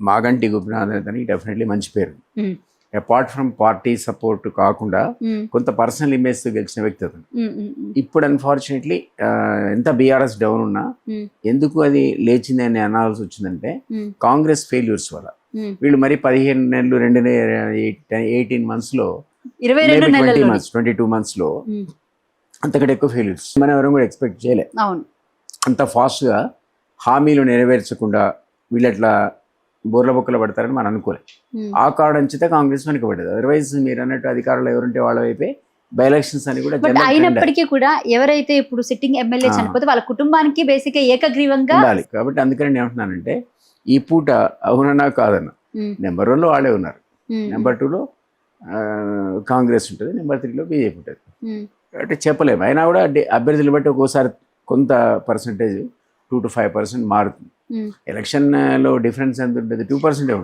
మాగంటి గోపినాథ్ అని డెఫినెట్లీ మంచి పేరు. అపార్ట్ ఫ్రమ్ పార్టీ సపోర్ట్ కాకుండా కొంత పర్సనల్ ఇమేజ్తో గెలిచిన వ్యక్తి అతను. ఇప్పుడు అన్ఫార్చునేట్లీ ఎంత బీఆర్ఎస్ డౌన్ ఉన్నా ఎందుకు అది లేచింది అని అనాల్సి వచ్చిందంటే కాంగ్రెస్ ఫెయిల్యూర్స్ వల్ల. వీళ్ళు మరి పదిహేను నెలలు రెండు ఎయిటీన్ ఇరవై రెండు ట్వంటీ మంత్స్ ట్వంటీ టూ మంత్స్లో అంతకంటే ఎక్కువ ఫెయిల్యూర్స్ మనం ఎవరు కూడా ఎక్స్పెక్ట్ చేయలే. అవును. అంత ఫాస్ట్గా హామీలు నెరవేర్చకుండా వీళ్ళు అట్లా బోర్ల బొక్కలు పడతారని మనం అనుకోలే. ఆ కారణం చేత కాంగ్రెస్ వెనుకబడ్డది అదర్వైజ్ మీరు అన్నట్టు అధికారులు ఎవరుంటే వాళ్ళ వైపే బై ఎలక్షన్స్ అని కూడా అయినప్పటికీ కూడా ఎవరైతే ఇప్పుడు సిట్టింగ్ ఎమ్మెల్యే. చనిపోతే వాళ్ళ కుటుంబానికి బేసిక్ ఏకగ్రీవంగా ఉండాలి. కాబట్టి అందుకని నేను ఏమంటున్నానంటే ఈ పూట అవునన్నా కాదన్న నెంబర్ వన్లో వాళ్ళే ఉన్నారు. నెంబర్ టూలో కాంగ్రెస్ ఉంటుంది నెంబర్ త్రీలో బీజేపీ ఉంటుంది. అంటే చెప్పలేము అయినా కూడా అభ్యర్థులు బట్టి ఒక్కోసారి కొంత percentage two to five percent మారుతుంది. Hmm. ఎలక్షన్లో uh, డిఫరెన్స్ ఎంత ఉంటుంది? టూ పర్సెంటే